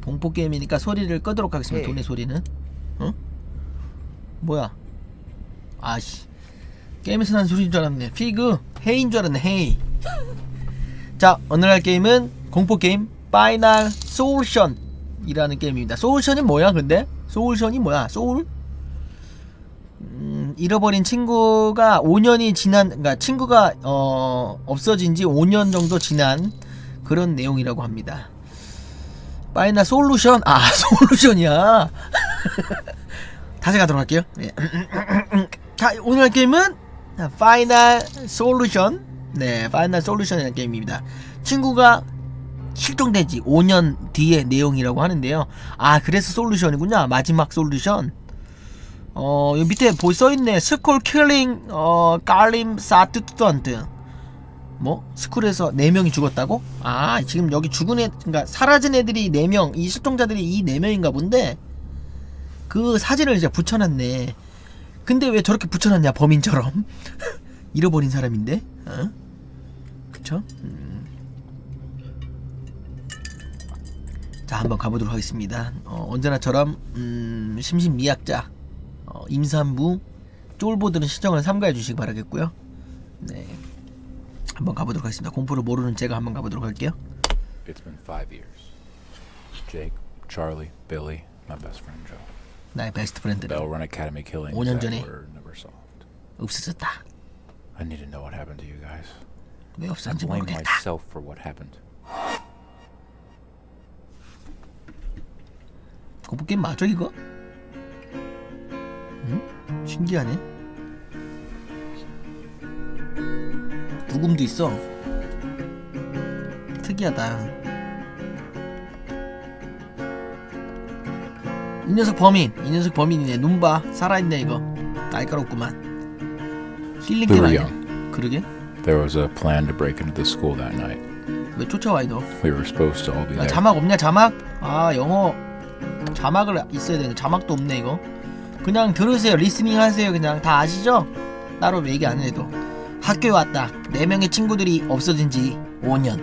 봉포 게임이니까 소리를 끄도록 하겠습니다. 예. 돈의 소리는. 어? 뭐야? 아씨. 게임에서 난 소리인 줄 알았네. 피그 헤이인 줄 알았네. 헤이. 자, 오늘 할 게임은 공포 게임 파이널 소울션이라는 게임입니다. 소울션이 뭐야? 근데 소울션이 뭐야? 소울? 음, 잃어버린 친구가 5년이 지난 그러니까 친구가 어, 없어진 지 5년 정도 지난 그런 내용이라고 합니다. 파이널 솔루션 아 솔루션이야. 다시 가도록 할게요. 네. 자 오늘 할 게임은 파이널 솔루션 네 파이널 솔루션이라는 게임입니다. 친구가 실종된 지 5년 뒤의 내용이라고 하는데요. 아 그래서 솔루션이군요. 마지막 솔루션. 어, 여기 밑에 보 써있네. 스쿨 킬링, 어, 깔림 사투턴트. 뭐? 스쿨에서 4명이 죽었다고? 아, 지금 여기 죽은 애, 그니까 사라진 애들이 4명, 이 실종자들이 이 4명인가 본데, 그 사진을 이제 붙여놨네. 근데 왜 저렇게 붙여놨냐, 범인처럼? 잃어버린 사람인데? 어? 그쵸? 음. 자, 한번 가보도록 하겠습니다. 어, 언제나처럼, 음, 심신미약자. 어, 임산부 쫄보들은 시청을 삼가해 주시기 바라겠고요. 네, 한번 가보도록 하겠습니다. 공포를 모르는 제가 한번 가보도록 할게요. It's been five years. Jake, Charlie, Billy, my best friend Joe. 나의 베스트 프렌드는 Bell Run Academy killings 5년 that 전에 never solved. 없어졌다. I need to know what happened to you guys. 왜 I 없었는지 blame 모르겠다. myself for what happened. 공포 게임 맞아 이거? 응? 신기하네. 부금도 있어. 특이하다. 이 녀석 범인, 이 녀석 범인이네. 눈 봐, 살아있네 이거. 날카롭구만. 힐링 We 게임 were 아니야? young. 그러게? There was a plan to break into the school that night. 왜 쫓아와 이너? We were supposed to all be 야, there. 자막 없냐 자막? 아 영어 자막을 있어야 되는 자막도 없네 이거 그냥 들으세요 리스닝 하세요 그냥 다 아시죠? 따로 얘기 안 해도 학교에 왔다 네 명의 친구들이 없어진 지 5년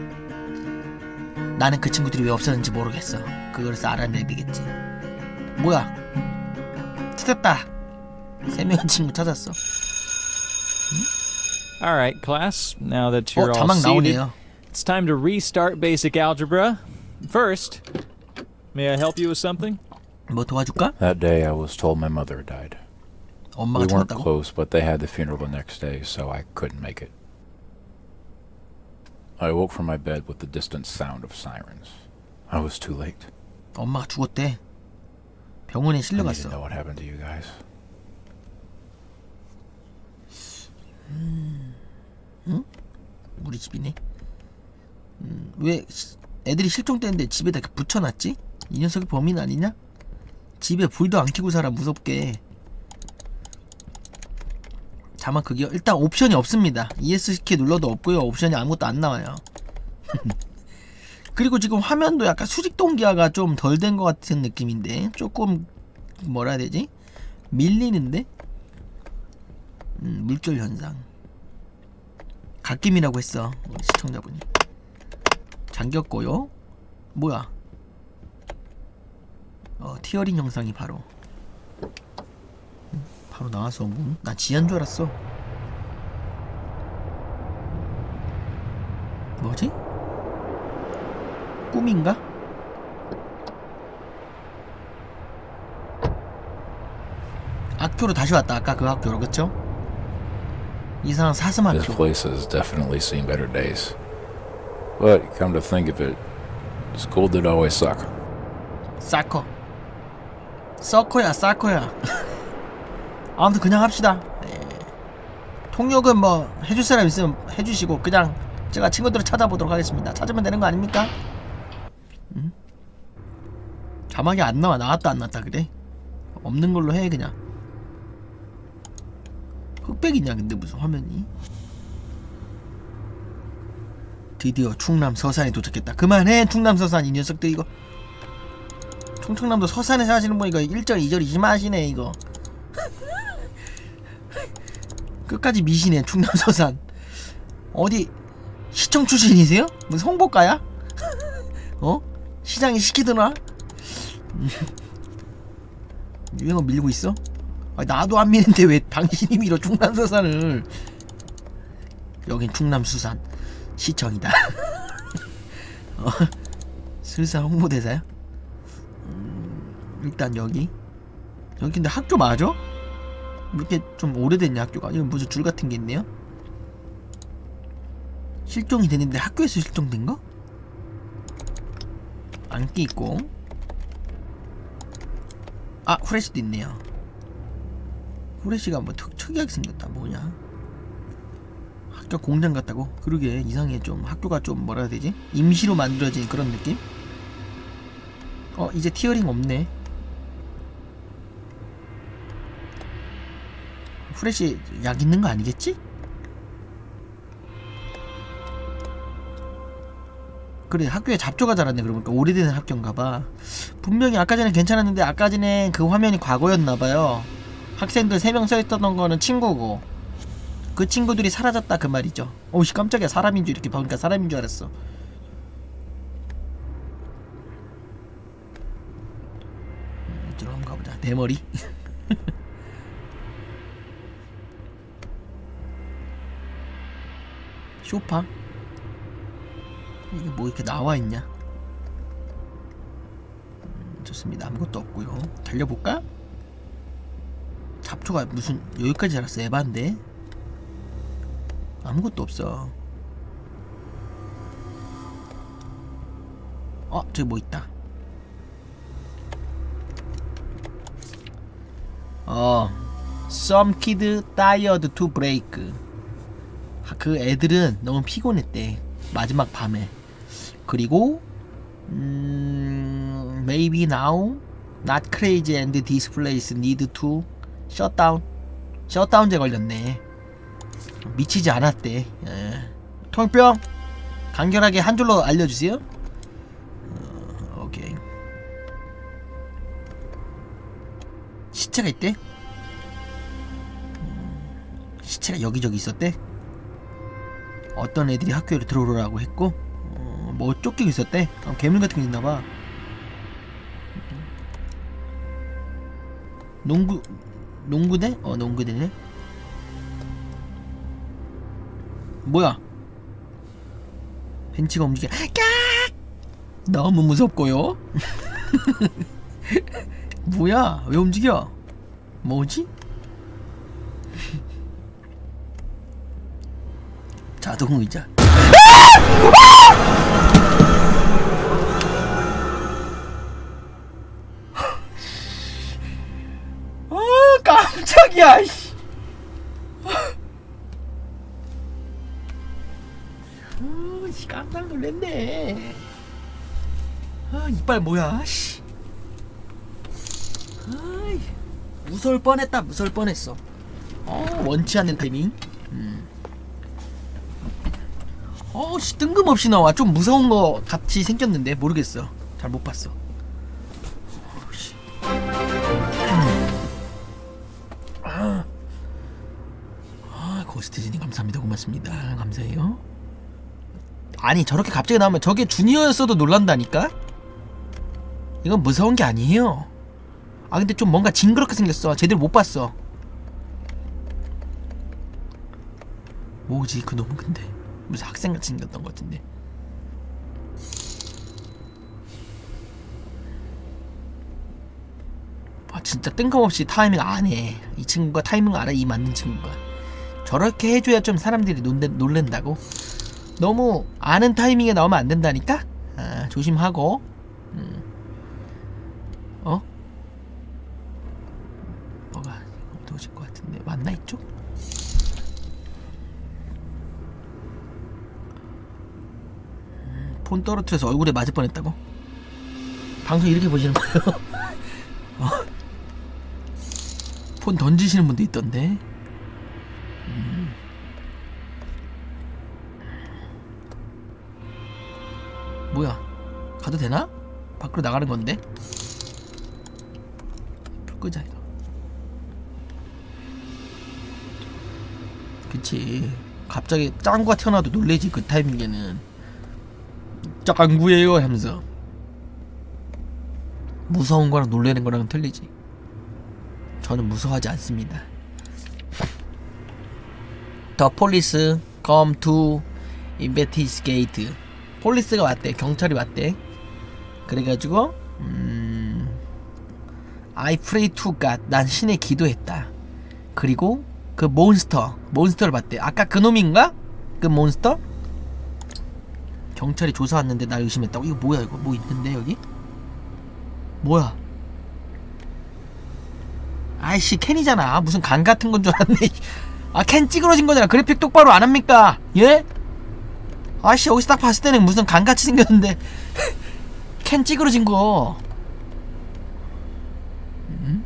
나는 그 친구들이 왜 없어졌는지 모르겠어 그걸 알아내야 되겠지 뭐야 찾았다 세 명의 친구 찾았어 All right, class. Now that 어 you're all 자막 seated, 나오네요 it's time to restart basic algebra. First, may I help you with something? 뭐 도와줄까? That day, I was told my mother died. 엄마가 we weren't 죽었다고? close, but they had the funeral the next day, so I couldn't make it. I woke from my bed with the distant sound of sirens. I was too late. 엄마가 죽었대 병원에 I need to 실려갔어 know what happened to you guys. 우리 집이네. 음, 왜 시- 애들이 실종됐는데 집에다 이렇게 붙여놨지? 이 녀석이 범인 아니냐? 집에 불도 안 켜고 살아 무섭게. 자막 그게 일단 옵션이 없습니다. ESC 눌러도 없고요. 옵션이 아무것도 안 나와요. 그리고 지금 화면도 약간 수직 동기화가 좀 덜 된 것 같은 느낌인데 조금 뭐라 해야 되지? 밀리는데? 음, 물결 현상. 갓김이라고 했어 시청자분이 잠겼고요 뭐야 어 티어링 영상이 바로 음, 바로 나와서 문? 나 지한 줄 알았어 뭐지? 꿈인가? 학교로 다시 왔다 아까 그 학교로 그쵸? 이상한 사슴 This 학교 place has definitely seen better days. But come to think of it, school did always suck. 사커 서커야 사커야 아무튼 그냥 합시다. 예. 통역은 뭐 해줄 사람 있으면 해주시고 그냥 제가 친구들을 찾아보도록 하겠습니다. 찾으면 되는 거 아닙니까? 음? 자막이 안 나와. 나왔다 안 나왔다 그래? 없는 걸로 해 그냥. 흑백이냐 근데 무슨 화면이? 드디어 충남 서산에 도착했다. 그만해 충남 서산. 이 녀석들 이거. 충청남도 서산에 사시는 분이가 1절 2절 이심하시네 이거 끝까지 미시네 충남 서산 어디 시청 출신이세요? 무슨 홍보가야? 어? 시장에 시키더나? 유행어 밀고 있어? 아, 나도 안 미는데 왜 당신이 밀어 충남 서산을 여긴 충남 수산 시청이다 어, 슬사 홍보대사야? 음, 일단 여기 여기 근데 학교 맞아? 이렇게 좀 오래됐냐 학교가 이거 무슨 줄 같은 게 있네요 실종이 됐는데 학교에서 실종된 거? 안끼 있고 아 후레쉬도 있네요 후레쉬가 뭐 특, 특이하게 생겼다 뭐냐 학교 공장 같다고? 그러게 이상해 좀 학교가 좀 뭐라 해야 되지? 임시로 만들어진 그런 느낌? 어 이제 티어링 없네 후레쉬 약 있는 거 아니겠지? 그래 학교에 잡초가 자랐네 그러니까 오래된 학교인가봐. 분명히 아까 전에 괜찮았는데 아까 전에 그 화면이 과거였나봐요. 학생들 3명 써있던 거는 친구고. 그 친구들이 사라졌다 그 말이죠. 오씨 깜짝이야. 사람인 줄 이렇게 보니까 사람인 줄 알았어. 음, 이쪽으로 한번 가보자. 대머리 쇼파 이게 뭐 이렇게 나와 있냐? 음, 좋습니다. 아무것도 없고요. 달려볼까? 잡초가 무슨 여기까지 자랐어 에반데 아무것도 없어. 어 저기 뭐 있다. 어, some kid tired to break. 아, 그 애들은 너무 피곤했대 마지막 밤에. 그리고 음, maybe now not crazy and this place need to shut down. 셧다운제 걸렸네. 미치지 않았대. 예. 통병 간결하게 한 줄로 알려주세요. 어, 시체가 있대? 음, 시체가 여기저기 있었대 어떤 애들이 학교에 들어오라고 했고 어, 뭐 쫓기고 있었대? 어, 괴물 같은 게 있나봐. 농구 농구대? 어 농구대네. 뭐야? 벤치가 움직여. 깍! 너무 무섭고요? 뭐야? 왜 움직여? 뭐지? 자동 의자. 아 깜짝이야. 씨. 아, 씨, 깜짝 놀랐네. 아 이빨 뭐야? 씨. 아이, 무서울 뻔했다. 무서울 뻔했어. 어 원치 않는 타이밍. 어씨 뜬금없이 나와. 좀 무서운 거 같이 생겼는데 모르겠어. 잘 못 봤어. 어우씨. 아. 아 고스트진이 감사합니다. 고맙습니다. 감사해요. 아니 저렇게 갑자기 나오면 저게 주니어였어도 놀란다니까? 이건 무서운 게 아니에요. 아 근데 좀 뭔가 징그럽게 생겼어. 제대로 못 봤어. 뭐지 그 놈은 근데 무슨 학생같이 생겼던 것 같은데. 아 진짜 뜬금없이 타이밍 안해. 이 친구가 타이밍 알아? 이 맞는 친구가. 저렇게 해줘야 좀 사람들이 놀래, 놀랜다고? 너무 아는 타이밍에 나오면 안 된다니까? 아, 조심하고 음. 어? 뭐가 어디 오실 것 같은데 맞나 이쪽? 폰 떨어뜨려서 얼굴에 맞을 뻔했다고? 방송 이렇게 보시는 거예요? 어? 폰 던지시는 분도 있던데. 음. 뭐야? 가도 되나? 밖으로 나가는 건데. 불 끄자 이거. 그치. 갑자기 짱구가 튀어나와도 놀래지 그 타이밍에는. 짱구예요 하면서 무서운 거랑 놀라는 거랑은 틀리지. 저는 무서워하지 않습니다. 더 폴리스 come to investigate. 폴리스가 왔대. 경찰이 왔대. 그래가지고 pray to God. 난 신에 기도했다. 그리고 그 몬스터, 몬스터를 봤대. 아까 그 놈인가? 그 몬스터? 경찰이 조사 왔는데 날 의심했다고? 이거 뭐야 이거? 뭐 있는데 여기? 뭐야? 아이씨 캔이잖아. 무슨 간 같은 건 줄 알았네. 아 캔 찌그러진 거잖아. 그래픽 똑바로 안 합니까? 예? 아이씨 여기서 딱 봤을 때는 무슨 간 같이 생겼는데 캔 찌그러진 거. 음?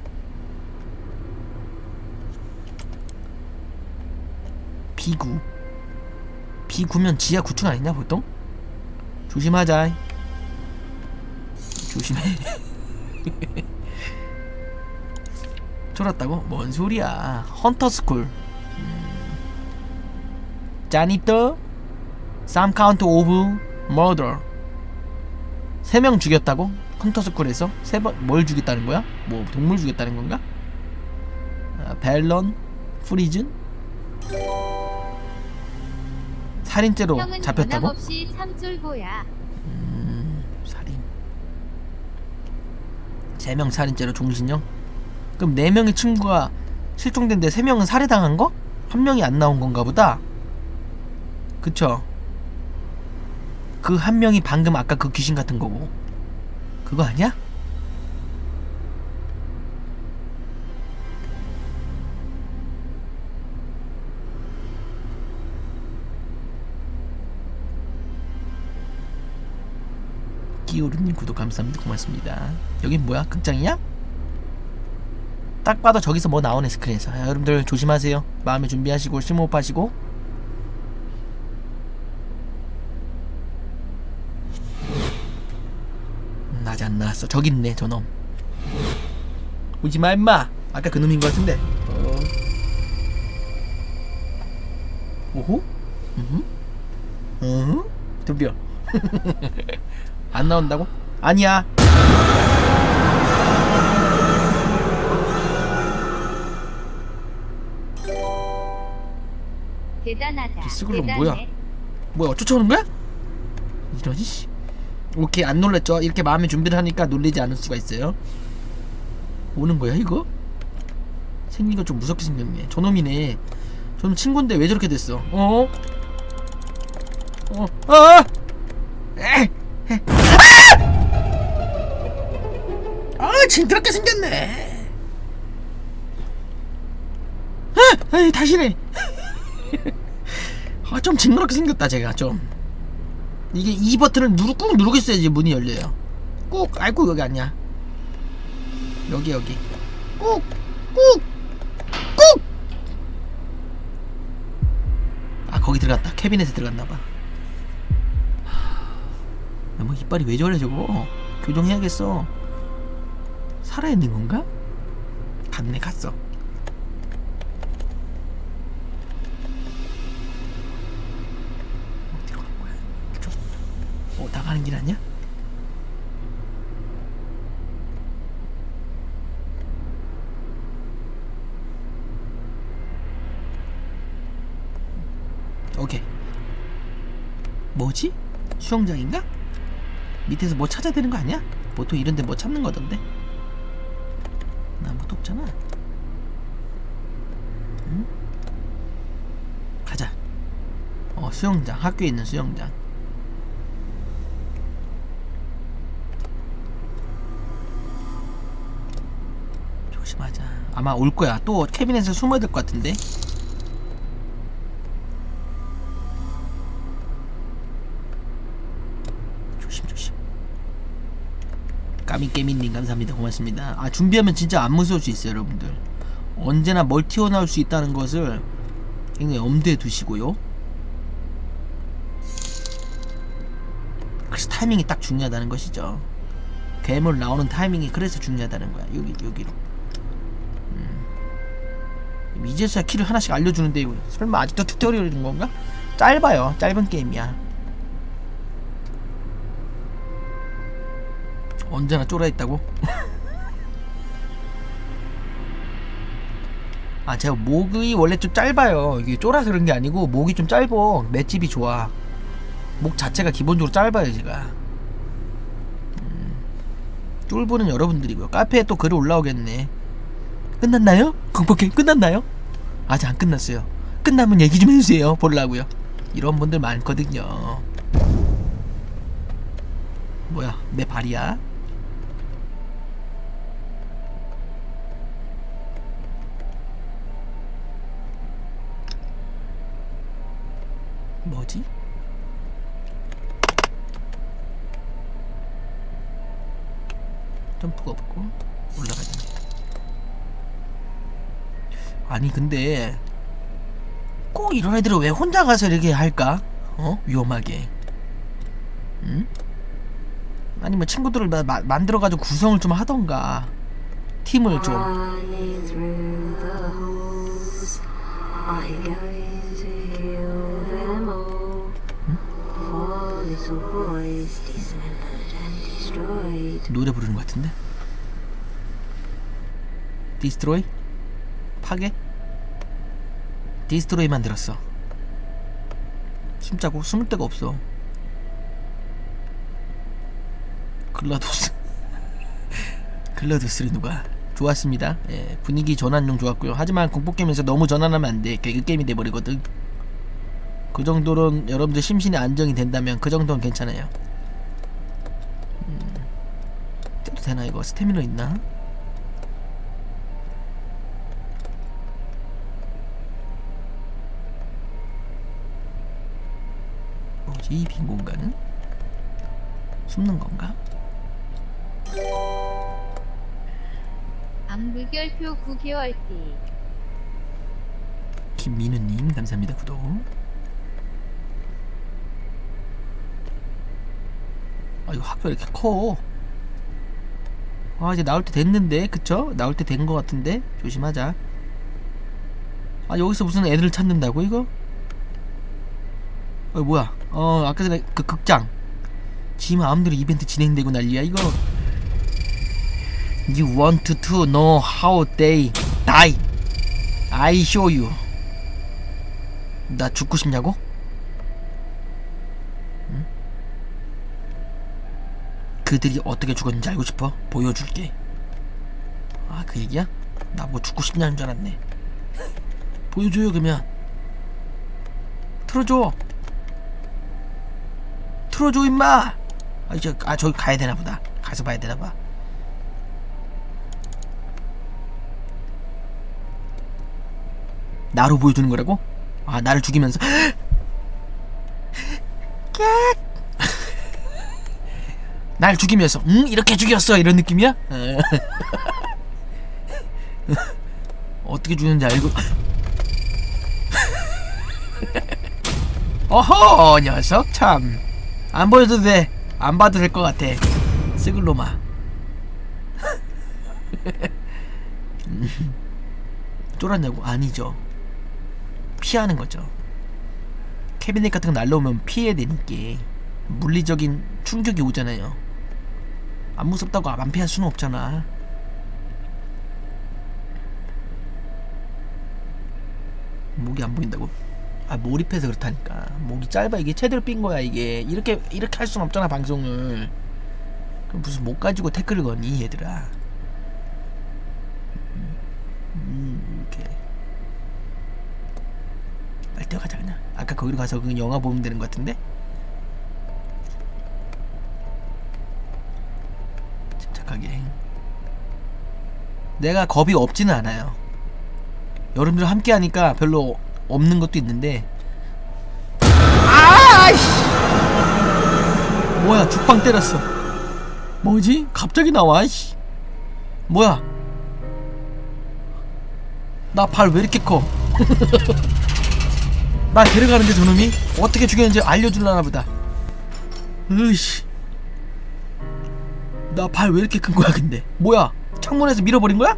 비구. 비구면 지하 9층 아니냐 보통? 조심하자. 조심해. 쫄았다고? 뭔 소리야? 헌터 스쿨. 음. 자니터, some count of murder. 세명 죽였다고? 헌터 스쿨에서 세 번 뭘 죽였다는 거야? 뭐 동물 죽였다는 건가? 아, 벨런, 프리즌, 살인죄로 형은 잡혔다고? 변함없이 참 쫄보야. 음, 살인. 세 명 살인죄로 종신형? 그럼 네 명의 친구가 실종된데 세 명은 살해당한 거? 한 명이 안 나온 건가 보다. 그쵸? 그 한 명이 방금 아까 그 귀신 같은 거고. 그거 아니야? 끼오르님 구독 감사합니다. 고맙습니다. 여긴 뭐야? 극장이야? 딱 봐도 저기서 뭐 나오네 스크린에서. 야, 여러분들 조심하세요. 마음의 준비하시고 심호흡하시고. 음, 아직 안 나왔어. 저기 있네 저놈. 오지마 임마. 아까 그 놈인 것 같은데. 어. 오호? 음. 음. 드디어. 안 나온다고? 아니야. 대단하다. 대단해. 뭐야? 뭐야 쫓아오는 거야? 이러지 씨. 오케이 안 놀랐죠? 이렇게 마음의 준비를 하니까 놀리지 않을 수가 있어요. 오는 거야 이거? 생긴 거 좀 무섭게 생겼네. 저놈이네. 저놈 친구인데 왜 저렇게 됐어? 어? 어? 아! 아, 아이 다시네. 아 좀 징그럽게 생겼다 제가 좀. 이게 이 버튼을 누르 꾹 누르고 있어야지 문이 열려요. 꾹 아이고 여기 아니야. 여기 여기. 꾹 꾹 꾹! 아 거기 들어갔다. 캐비넷에 들어갔나봐. 뭐 이빨이 왜 저래 저거? 교정해야겠어. 살아있는 건가? 갔네 갔어 어디로 간 거야? 이쪽? 어 나가는 길 아니야? 오케이 뭐지? 수영장인가? 밑에서 뭐 찾아야 되는 거 아니야? 보통 이런데 뭐 찾는 거던데 나 아무것도 없잖아 응? 가자 어 수영장 학교에 있는 수영장 조심하자 아마 올 거야. 또 캐비넷에 숨어야 될것 같은데. 조심 조심. 까미깨미님 감사합니다. 고맙습니다. 아 준비하면 진짜 안 무서울 수 있어요 여러분들. 언제나 뭘 튀어나올 수 있다는 것을 굉장히 엄두에 두시고요. 그래서 타이밍이 딱 중요하다는 것이죠. 괴물 나오는 타이밍이 그래서 중요하다는 거야. 여기 여기로. 음. 이제서야 키를 하나씩 알려주는데 이거 설마 아직도 튜토리얼인 건가? 짧아요. 짧은 게임이야. 언제나 쫄아 있다고? 아 제가 목이 원래 좀 짧아요 이게 쫄아서 그런 게 아니고 목이 좀 짧어 맷집이 좋아 목 자체가 기본적으로 짧아요 제가 음, 쫄보는 여러분들이고요 카페에 또 글이 올라오겠네 끝났나요? 공포게임 끝났나요? 아직 안 끝났어요 끝나면 얘기 좀 해주세요 보려고요 이런 분들 많거든요 뭐야 내 발이야 뭐지? 점프가 없고 올라가야 됩니다. 아니 근데 꼭 이런 애들은 왜 혼자 가서 이렇게 할까? 어? 위험하게. 응? 아니면 친구들을 마, 마, 만들어가지고 구성을 좀 하던가 팀을 좀. 노래 부르는 것 같은데? 디스트로이? 파괴? 디스트로이 만들었어. 숨자고 숨을 데가 없어. 글라도스. 글라도스를 누가? 좋았습니다. 예, 분위기 전환용 좋았고요. 하지만 공포게임에서 너무 전환하면 안돼. 개그게임이 돼버리거든. 그 정도는 여러분들 심신이 안정이 된다면 그 정도는 괜찮아요. 때도 되나 이거? 스태미너 있나? 뭐지 이 빈 공간은? 숨는 건가? 암물결표 9개월 뒤. 김민우님 감사합니다 구독 아 이거 학교 이렇게 커 아 이제 나올 때 됐는데 그쵸? 나올 때 된 거 같은데 조심하자 아 여기서 무슨 애들을 찾는다고 이거? 어 뭐야? 어 아까 전에 그 극장. 지 마음대로 이벤트 진행되고 난리야 이거. You want to know how they die. I show you. 나 죽고 싶냐고? 응? 그들이 어떻게 죽었는지 알고 싶어? 보여줄게. 아 그 얘기야? 나보고 죽고 싶냐는 줄 알았네. 보여줘요 그러면. 틀어줘 틀어줘 임마. 아, 저, 아 저기 가야 되나 보다. 가서 봐야 되나 봐. 나로 보여주는 거라고? 아 나를 죽이면서. 날 죽이면서. 응? 이렇게 죽였어. 이런 느낌이야? 어떻게 죽였는지 알고. 어허 녀석 참 안 보여도 돼 안 봐도 될 것 같아 스글로마 쫄았냐고 아니죠 피하는 거죠. 캐비넷 같은 거 날라오면 피해야 되니까 물리적인 충격이 오잖아요. 안 무섭다고 안 피할 수는 없잖아. 목이 안 보인다고? 아 몰입해서 그렇다니까. 목이 짧아 이게 제대로 삔 거야 이게. 이렇게 이렇게 할 수는 없잖아 방송을. 그럼 무슨 목 가지고 태클을 거니 얘들아. 음 이렇게. 빨리 뛰어가자 그냥 아까 거기로 가서 그 영화 보면 되는 것 같은데 침착하게 내가 겁이 없지는 않아요 여러분들 함께 하니까 별로 없는 것도 있는데. 아이씨. 뭐야 죽방 때렸어. 뭐지? 갑자기 나와 씨. 뭐야? 나 발 왜 이렇게 커? 나 데려가는데 저놈이? 어떻게 죽였는지 알려줄라나 보다. 으이씨. 나 발 왜 이렇게 큰 거야 근데? 뭐야? 창문에서 밀어버린 거야?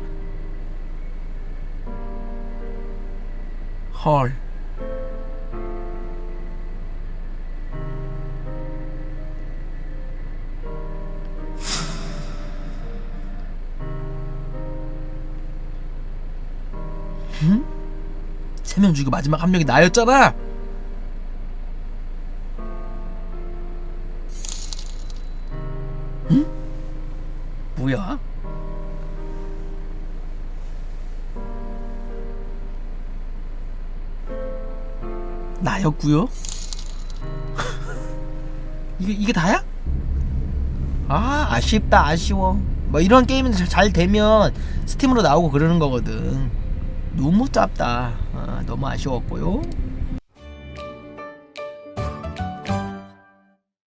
헐. 응? 세명 중에 마지막 한 명이 나였잖아. 나였구요? 이게 이게 다야? 아 아쉽다 아쉬워 뭐 이런 게임은 잘- 잘 되면 스팀으로 나오고 그러는 거거든 너무 짧다 아, 너무 아쉬웠고요